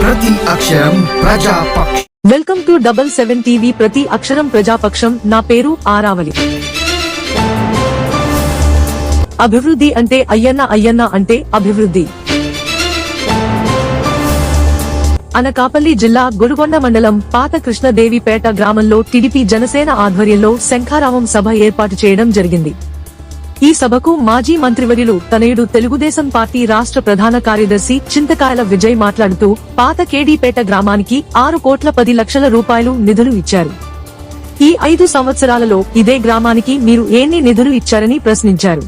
ప్రతి అక్షరం ప్రజాపక్ష welcome to double seven TV ప్రతి అక్షరం ప్రజాపక్షం నా పేరు ఆరావలి అభివృద్ధి అంటే అయ్యన్న అయ్యన్న అంటే అభివృద్ధి. అనకాపల్లి జిల్లా గురుగొండ మండలం పాత కృష్ణదేవిపేట గ్రామంలో టీడీపీ జనసేన ఆధ్వర్యంలో శంఖారావం సభ ఏర్పాటు చేయడం జరిగింది. ఈ సభకు మాజీ మంత్రివర్యులు తనయుడు తెలుగుదేశం పార్టీ రాష్ట్ర ప్రధాన కార్యదర్శి చింతకాయల విజయ్ మాట్లాడుతూ పాత కేడీపేట గ్రామానికి ఆరు కోట్ల పది లక్షల రూపాయలు నిధులు ఇచ్చారు. ఈ ఐదు సంవత్సరాలలో ఇదే గ్రామానికి మీరు ఎన్ని నిధులు ఇచ్చారని ప్రశ్నించారు.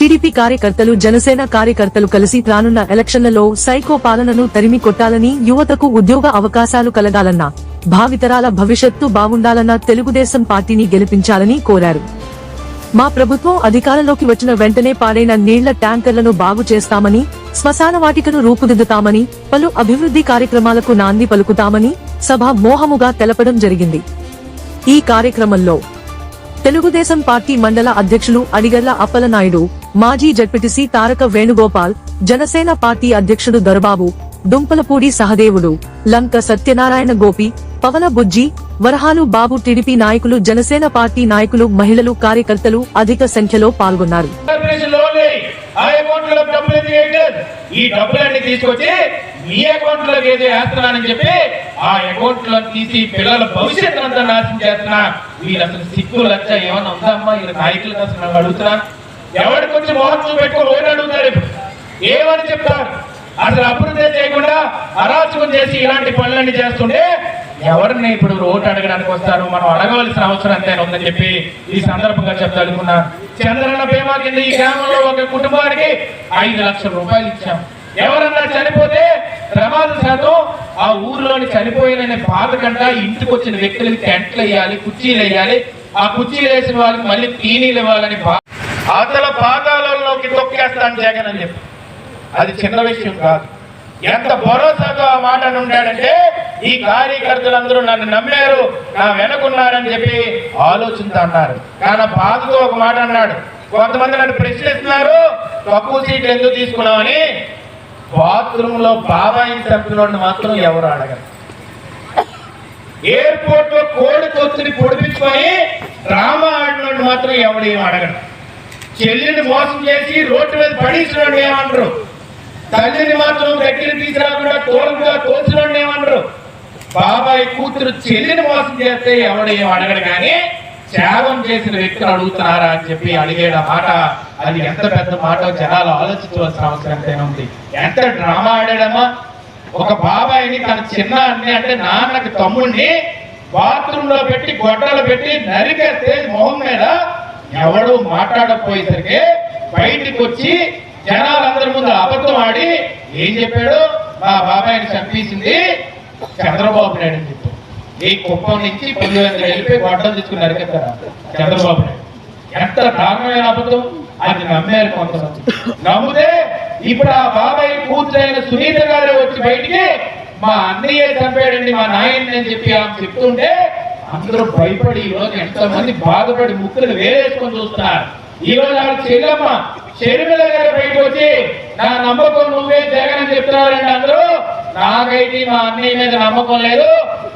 టీడీపీ కార్యకర్తలు జనసేన కార్యకర్తలు కలిసి రానున్న ఎలక్షన్లలో సైకో పాలనను తరిమి కొట్టాలని యువతకు ఉద్యోగ అవకాశాలు కలగాలన్నా భావితరాల భవిష్యత్తు బాగుండాలన్న తెలుగుదేశం పార్టీని గెలిపించాలని కోరారు. మా ప్రభుత్వం అధికారంలోకి వచ్చిన వెంటనే పాడైన నీళ్ళ ట్యాంకర్లను బాగు చేస్తామని శ్మశాన వాటికను రూపుదిద్దుతామని పలు అభివృద్ధి కార్యక్రమాలకు నాంది పలుకుతామని సభ మోహముగా తెలపడం జరిగింది. ఈ కార్యక్రమంలో తెలుగుదేశం పార్టీ మండల అధ్యక్షులు అడిగర్ల అప్పలనాయుడు మాజీ జడ్పీటీసీ తారక వేణుగోపాల్ జనసేన పార్టీ అధ్యక్షుడు దొరబాబు దుంపలపూడి సహదేవుడు లంక సత్యనారాయణ గోపి పవన బుజ్జి వరహాలు బాబు టీడీపీ నాయకులు జనసేన పార్టీ నాయకులు మహిళలు కార్యకర్తలు అధిక సంఖ్యలో పాల్గొన్నారు. కార్పొరేషన్ అకౌంట్లో ఈ డబ్బులన్నీ తీసుకొచ్చి మీ అకౌంట్లోకి ఏదో వేస్తున్నానని చెప్పి ఆ అకౌంట్లో తీసి పిల్లల భవిష్యత్తు అంతా నాశనం చేస్తున్నా. వీళ్ళు అసలు సిగ్గు లచ్చ ఏమన్నా ఉందా అమ్మా? వీళ్ళ నాయకులకు అసలు నన్ను అడుగుతున్నా. ఎవరికి వచ్చి మోహన్ చూపెట్టుకో ఓటు అడుగుతారు ఏమని చెప్తారు? అసలు అభివృద్ధి చేయకుండా అరాచకం చేసి ఇలాంటి పనులన్నీ చేస్తుంటే ఎవరిని ఇప్పుడు ఓటు అడగడానికి వస్తారు? మనం అడగవలసిన అవసరం ఎంతైనా ఉందని చెప్పి ఈ సందర్భంగా చెప్తాడుకున్నా చంద్రన్న బీమా కింద ఈ గ్రామంలో ఒక కుటుంబానికి ఐదు లక్షల రూపాయలు ఇచ్చాం. ఎవరన్నా చనిపోతే ప్రమాద శాతం ఆ ఊర్లోని చనిపోయిన బాధ కంట ఇంటికి వచ్చిన వ్యక్తులకి టెంట్లు వేయాలి కుర్చీలు వేయాలి. ఆ కుర్చీలు వేసిన వాళ్ళకి మళ్ళీ టీనీలు ఇవ్వాలని అతల పాదాలలోకి తొక్కేస్తాను జగన్ అని చెప్పి. అది చిన్న విషయం కాదు. ఎంత భరోసాతో ఆ మాట ఉండాడంటే ఈ కార్యకర్తలందరూ నన్ను నమ్మారు నా వెనకున్నారని చెప్పి ఆలోచిస్తూ అన్నారు. కానీ బాధతో ఒక మాట అన్నాడు. కొంతమంది నన్ను ప్రశ్నిస్తున్నారు తక్కువ సీట్లు ఎందుకు తీసుకున్నామని బాత్రూంలో బాబాయి మాత్రం ఎవరు అడగరు ఎయిర్పోర్ట్లో కోడి కొత్తిని పొడిపించుకొని డ్రామా ఆడినోడిని మాత్రం ఎవడేం అడగడు చెల్లిని మోసం చేసి రోడ్డు మీద పడించినోడు ఏమంటారు? తల్లిని మాత్రం దగ్గర తీసుకురాకుండా తోలుగా తోసినోడు ఏమంటారు? బాబాయ్ కూతురు చెల్లిని మోసం చేస్తే ఎవడేం అడగడు కానీ త్యాగం చేసిన వ్యక్తులు అడుగుతున్నారా అని చెప్పి అడిగేడ మాట అది ఎంత పెద్ద మాట జనాలు ఆలోచించవలసిన అవసరం ఎంతైనా ఉంది. ఎంత డ్రామా ఆడాడమ్మా? ఒక బాబాయిని తన చిన్న అన్ని అంటే నాన్నకి తమ్ముడిని బాత్రూమ్లో పెట్టి గొడ్డలు పెట్టి నరికేస్తే మొహం మీద ఎవడు మాట్లాడకపోయేసరికి బయటికి వచ్చి జనాలందరి ముందు అబద్ధం ఆడి ఏం చెప్పాడు? మా బాబాయిని చంపేసింది చంద్రబాబు నాయుడు అని చెప్పాడు ఈ కుప్పం నుంచి పులివెందులు వెళ్ళిపోయి గొడ్డలు తీసుకుని నరికేస్తారా చంద్రబాబు నాయుడు? ఎంత దారుణమైన అబద్ధం? అది నమ్మారు కొంతమంది. నమ్మితే ఇప్పుడు ఆ బాబాయ్ కూతురైన సునీత గారు వచ్చి బయటికి మా అన్నయ్య చంపాడండి మా నాయన్ని అని చెప్పి ఆమె చెప్తుంటే అందరూ భయపడి ఈ రోజు ఎంతో మంది బాధపడి ముక్కులు వేరేసుకొని చూస్తున్నారు. ఈ రోజు ఆవిడ చెల్లమ్మ షర్మిల గారు బయటకు వచ్చి నా నమ్మకం నువ్వే జగన్ అని చెప్తున్నారండి అందరూ. నాకైతే మా అన్నయ్య మీద నమ్మకం లేదు.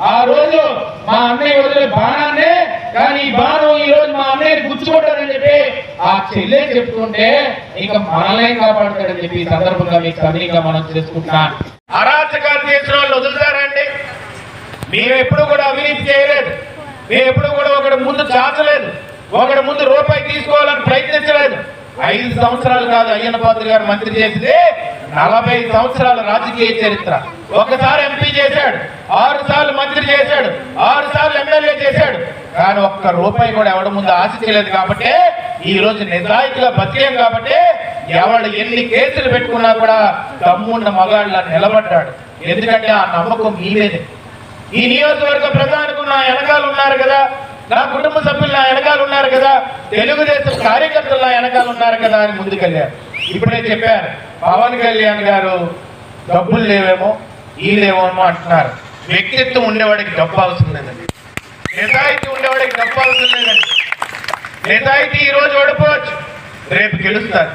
ఆ రోజు మా అన్నయ్య వదిలే బాణాన్నే కానీ ఈ బాణం ఈ రోజు మా అన్నయ్యని గుచ్చుకుంటారని చెప్పి ఆ చెల్లె చెప్తుంటే ఇంకా మనలే కాపాడతాడని చెప్పి ఈ సందర్భంగా మీకు సవినీయంగా మనం చేసుకుంటున్నాం. అరాచకాలు చేసిన వాళ్ళు వదులుతారండి. మేము ఎప్పుడు కూడా అవినీతి చేయలేదు. మేము ఎప్పుడు కూడా ఒకటి ముందు చాచలేదు. ఒకటి ముందు రూపాయి తీసుకోవాలని ప్రయత్నించలేదు. ఐదు సంవత్సరాలు కాదు అయ్యన్న పాత్ర గారు మంత్రి చేసింది. నలభై సంవత్సరాల రాజకీయ చరిత్ర. ఒకసారి ఎంపీ చేశాడు ఆరు సార్లు మంత్రి చేశాడు ఆరు సార్లు ఎమ్మెల్యే చేశాడు. కానీ ఒక్క రూపాయి కూడా ఎవరి ముందు ఆశించలేదు కాబట్టి ఈ రోజు నిజాయితీగా బతికేం కాబట్టి ఎవడు ఎన్ని కేసులు పెట్టుకున్నా కూడా తమ్ముడిన మగాళ్ళ నిలబడ్డాడు. ఎందుకంటే ఆ నమ్మకం మీ మీదే. ఈ నియోజకవర్గ ప్రధానికి నా వెనకాల ఉన్నారు కదా నా కుటుంబ సభ్యులు నా వెనకాల ఉన్నారు కదా. తెలుగుదేశం కార్యకర్తలు నా వెనకాల ఉన్నారు కదా అని ముందుకెళ్ళారు ఇప్పుడే చెప్పారు పవన్ కళ్యాణ్ గారు డబ్బులు లేవేమో ఈ లేవేమో అంటున్నారు. వ్యక్తిత్వం ఉండేవాడికి డబ్బు అవసరం లేదండి. నిజాయితీ ఉండేవాడికి డబ్బు అవసరం లేదండి. నిజాయితీ ఈరోజు ఓడిపోవచ్చు. రేపు గెలుస్తారు.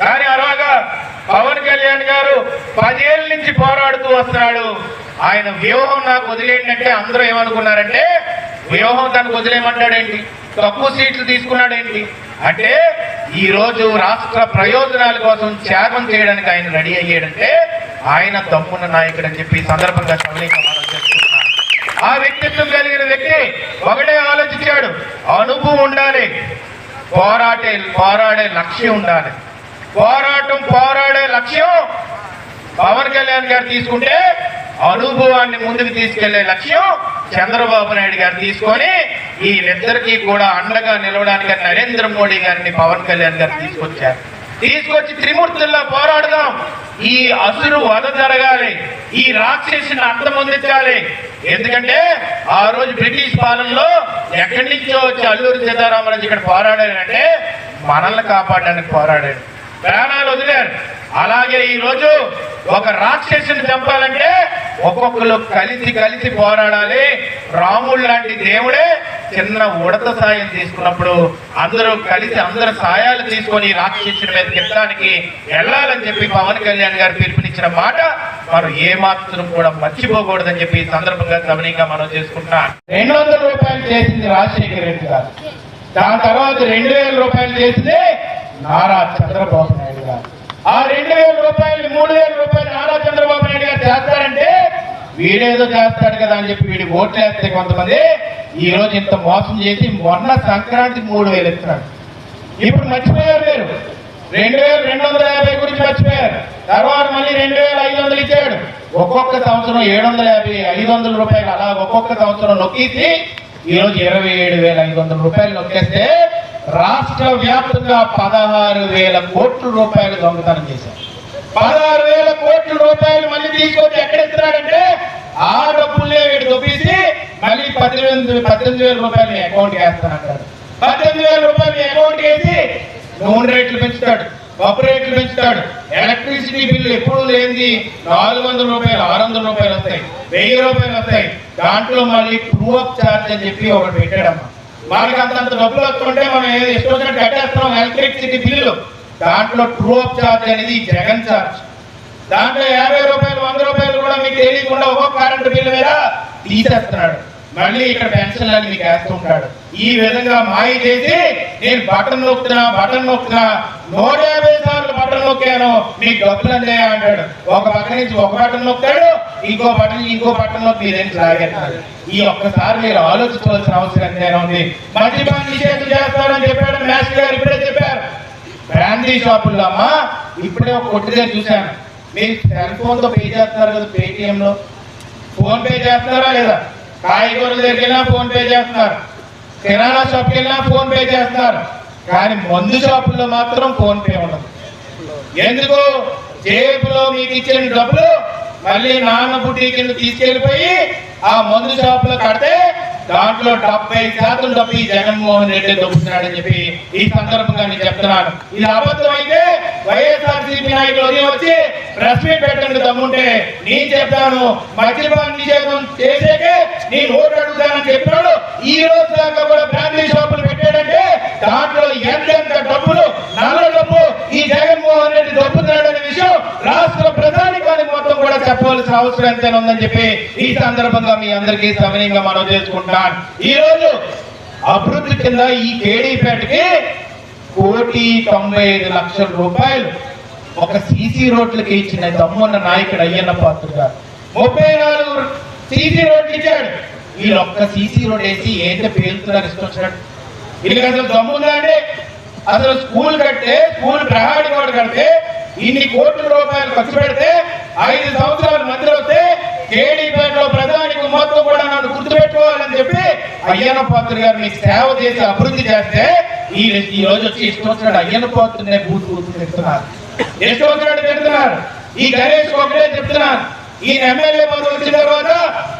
కానీ అలాగా పవన్ కళ్యాణ్ గారు పదేళ్ళ నుంచి పోరాడుతూ వస్తున్నాడు. ఆయన వ్యూహం నాకు వదిలేంటంటే అందరూ ఏమనుకున్నారంటే వ్యూహం తనకు వదిలేయమంటాడేంటి? తక్కువ సీట్లు తీసుకున్నాడేంటి? అంటే ఈరోజు రాష్ట్ర ప్రయోజనాల కోసం త్యాగం చేయడానికి ఆయన రెడీ అయ్యాడంటే ఆయన తమ్మున్న నాయకుడు అని చెప్పి సందర్భంగా సవలీగా మనం ఆ వ్యక్తిత్వం కలిగిన వ్యక్తి ఒకటే ఆలోచించాడు. అనుభవం ఉండాలి. పోరాటే పోరాడే లక్ష్యం ఉండాలి. పోరాటం పోరాడే లక్ష్యం పవన్ కళ్యాణ్ గారు తీసుకుంటే అనుభవాన్ని ముందుకు తీసుకెళ్ళే లక్ష్యం చంద్రబాబు నాయుడు గారు తీసుకొని వీళ్ళిద్దరికీ కూడా అండగా నిలవడానికి నరేంద్ర మోడీ గారిని పవన్ కళ్యాణ్ గారు తీసుకొచ్చారు. తీసుకొచ్చి త్రిమూర్తుల్లో పోరాడదాం. ఈ అసురు వధ జరగాలి. ఈ రాక్షసుని అంతమొందించాలి. ఎందుకంటే ఆ రోజు బ్రిటిష్ పాలనలో ఎక్కడి నుంచో వచ్చి అల్లూరి సీతారామరాజు ఇక్కడ పోరాడారంటే మనల్ని కాపాడడానికి పోరాడాడు ప్రాణాలు వదిలారు. అలాగే ఈ రోజు ఒక రాక్షసుని చంపాలంటే ఒక్కొక్కరు కలిసి కలిసి పోరాడాలి. రాముడు లాంటి దేవుడే చిన్న ఉడత సాయం తీసుకున్నప్పుడు అందరూ కలిసి అందరు సాయాలు తీసుకొని రాక్షసుని మీద కెత్తడానికి వెళ్ళాలని చెప్పి పవన్ కళ్యాణ్ గారు పిలుపునిచ్చిన మాట మనం ఏ మాత్రం కూడా మర్చిపోకూడదని చెప్పి సందర్భంగా గమనింగా మనం చేసుకుంటున్నాం. రెండు వందల రూపాయలు చేసింది రాజశేఖర రెడ్డి గారు. దాని తర్వాత రెండు వేల రూపాయలు చేసింది నారా చంద్రబాబు నాయుడు వీడేదో చేస్తాడు కదా అని చెప్పి వీడి ఓట్లు వేస్తే కొంతమంది ఈ రోజు ఇంత మోసం చేసి మొన్న సంక్రాంతి మూడు వేలు ఇస్తున్నాడు. ఇప్పుడు మర్చిపోయారు మీరు. రెండు వేల రెండు వందల యాభై గురించి మర్చిపోయారు. తర్వాత మళ్ళీ రెండు వేల ఐదు వందలు ఇచ్చాడు. ఒక్కొక్క సంవత్సరం ఏడు వందల యాభై ఐదు వందల రూపాయలు అలా ఒక్కొక్క సంవత్సరం నొక్కేసి ఈ రోజు ఇరవై ఏడు వేల ఐదు వందల రూపాయలు నొక్కేస్తే రాష్ట్ర వ్యాప్తంగా పదహారు వేల కోట్ల రూపాయలు దొంగతనం చేశారు. పదహారు వేల కోట్ల రూపాయలు మళ్ళీ తీసుకొచ్చి ఎక్కడ ఇస్తున్నాడంటే ఆ డబ్బులే వీడు దొబ్బేసి మళ్ళీ పద్దెనిమిది పద్దెనిమిది వేల రూపాయలు అకౌంట్ వేస్తానంటాడు పద్దెనిమిది వేల రూపాయలు మీ అకౌంట్ వేసి నూనె రేట్లు పెంచుతాడు పప్పు రేట్లు పెంచుతాడు ఎలక్ట్రిసిటీ బిల్లు ఎప్పుడు లేనిది నాలుగు వందల రూపాయలు ఆరు వందల రూపాయలు వస్తాయి వెయ్యి రూపాయలు వస్తాయి. దాంట్లో మళ్ళీ ట్రూ అప్ ఛార్జ్ అని చెప్పి ఒకటి పెట్టాడమ్మా. మనకి అంతంత డబ్బులు వస్తుంటే మనం ఏదో ఇష్టం వచ్చినట్టు కట్టేస్తున్నాం ఎలక్ట్రిసిటీ బిల్లు దాంట్లో ట్రూ అప్ చార్జ్ అనేది జగన్ ఛార్జ్ దాంట్లో యాభై రూపాయలు వంద రూపాయలు కూడా మీకు తెలియకుండా ఒక్కొక్క కరెంటు బిల్లు మీద తీసేస్తున్నాడు. మళ్ళీ ఇక్కడ పెన్షన్లను మీకు వేస్తుంటాడు. ఈ విధంగా మాయ చేసి నేను బటన్ నొక్కుతున్నా బటన్ నొక్కుతున్నా. నూట యాభై సార్లు బటన్ నొక్కాను. మీకు డబ్బులు అందాయా అంటాడు. ఒక పక్క నుంచి ఒక బటన్ నొక్కాడు ఇంకో బటన్ ఇంకో బటన్ నొక్కి ఇదేంటి లాగేస్తాడు ఈ ఒక్కసారి మీరు ఆలోచించవలసిన అవసరం ఎంతైనా ఉంది. మద్యపాన నిషేధం చేస్తారని చెప్పాడు మాస్టర్ గారు ఇప్పుడే చెప్పారు. బ్రాండీ షాపుల్లో అమ్మా ఇప్పుడే ఒక కొట్టు దగ్గర చూశాను. మీరు సెల్ ఫోన్తో పే చేస్తున్నారు కదా పేటిఎంలో. ఫోన్ పే చేస్తున్నారా లేదా? కాయగూరల దగ్గరికి వెళ్ళినా ఫోన్ పే చేస్తున్నారు. కిరాణా షాప్కి వెళ్ళినా ఫోన్ పే చేస్తున్నారు. కానీ మందు షాపుల్లో మాత్రం ఫోన్ పే ఉండదు. ఎందుకు? జేబులో మీకు ఇచ్చిన డబ్బులు మళ్ళీ నాన్న బుడ్డి కింద తీసుకెళ్ళిపోయి ఆ మందు షాపులో కడితే దాంట్లో డెబ్బై శాతం డబ్బు ఈ జగన్మోహన్ రెడ్డి దొబ్బుతున్నాడని చెప్పి ఈ సందర్భంగా నేను చెప్తున్నాను. ఇది అబద్ధమైతే అయితే వైఎస్ఆర్ సిపి నాయకులు వచ్చి ప్రెస్ మీట్ పెట్టండి దమ్ముంటే నేను చెప్తాను మద్యపాన నిషేధం చేసేకే నేను ఓటు అడుగుతానని చెప్పినాడు. ఈ రోజు దాకా కూడా బ్రాండీ షాపులు పెట్టాడంటే దాంట్లో ఎంతెంత డబ్బులు నల్ల డబ్బు ఈ దొప్పుతున్నాడనే విషయం రాష్ట్ర ప్రధానికానికి మొత్తం కూడా చెప్పవలసిన అవసరం ఎంతైనా ఉందని చెప్పి ఈ సందర్భంగా మీ అందరికీ సమయంగా మనం చేసుకుంటాను ఈ రోజు అభివృద్ధి కింద ఈ కేడీపేటకి కోటి తొంభై ఐదు లక్షల రూపాయలు ఒక సీసీ రోడ్లకి ఇచ్చిన దమ్మున్న నాయకుడు అయ్యన్న పాత్ర గారు. ముప్పై నాలుగు సీసీ రోడ్లు ఇచ్చాడు. వీళ్ళు ఒక్క సీసీ రోడ్ వేసి ఏంటో పేలుతున్నారు ఇష్టం వచ్చినట్టు. వీళ్ళకి అసలు దమ్ముందా అండి? అసలు స్కూల్ కట్టే స్కూల్ ప్రహాడి కూడా కడితే ఇన్ని కోట్ల రూపాయలు ఖర్చు పెడితే ఐదు సంవత్సరాల మధ్యలో వస్తే కేడీపేటలో ప్రధాని మొత్తం కూడా నన్ను గుర్తుపెట్టుకోవాలని చెప్పి అయ్యన్న పాత్ర గారు మీకు సేవ చేసి అభివృద్ధి చేస్తే ఈ ఈ రోజు వచ్చి ఇష్టం వచ్చినట్టు అయ్యన్న పాత్రనే బూత్ బూత్ తిడుతున్నారు ఇష్టం వచ్చినట్టు ఈ గణేష్ ఒకటే చెప్తున్నారు. ఈయన ఎమ్మెల్యే పదవి వచ్చిన తర్వాత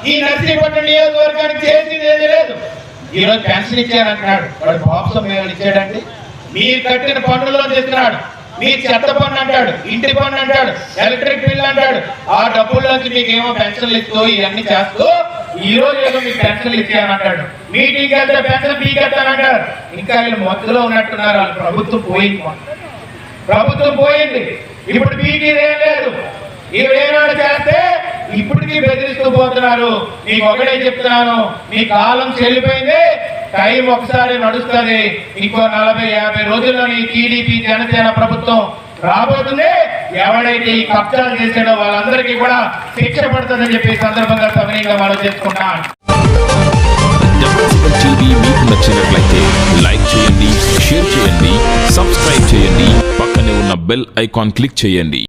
ఈ నర్సీపట్నం నియోజకవర్గానికి చేసింది ఏది లేదు. ఈ రోజు పెన్షన్ ఇచ్చానంటున్నాడు. వాడు బాప్సం ఇచ్చాడండి. మీరు కట్టిన పనుల్లో చేస్తున్నాడు. మీ చెత్త పన్ను అంటాడు ఇంటి పన్ను అంటాడు ఎలక్ట్రిక్ బిల్ అంటాడు. ఆ డబ్బుల్లోంచి మీకు ఏమో పెన్షన్లు ఇస్తూ ఇవన్నీ చేస్తూ ఈ రోజు ఏదో మీకు పెన్షన్లు ఇచ్చానంటాడు. మీటింగ్ వెళ్తే పెన్షన్ పీకెత్తానంటాడు ఇంకా వీళ్ళు మొత్తులో ఉన్నట్టున్నారు వాళ్ళు ప్రభుత్వం పోయింది. ప్రభుత్వం పోయింది. ఇప్పుడు మీకు లేదు. ఇవేనాడు చేస్తే ఇప్పటికీ బెదిరిస్తూ పోతున్నారు. నీకు ఒకటే చెప్తున్నాను. మీ కాలం చెల్లిపోయింది. టైం ఒకసారి నడుస్తుంది. ఇంకో నలభై యాభై రోజుల్లో ఈ టీడీపీ జనసేన ప్రభుత్వం రాబోతుంది. ఎవడైతే ఈ కబ్జాలు చేసాడో వాళ్ళందరికీ కూడా శిక్ష పడుతుందని చెప్పి సందర్భంగా సమయంగా మనం చేసుకుంటాను మీకు నచ్చినట్లయితే లైక్ చేయండి షేర్ చేయండి సబ్స్క్రైబ్ చేయండి. పక్కనే ఉన్న బెల్ ఐకాన్ క్లిక్ చేయండి.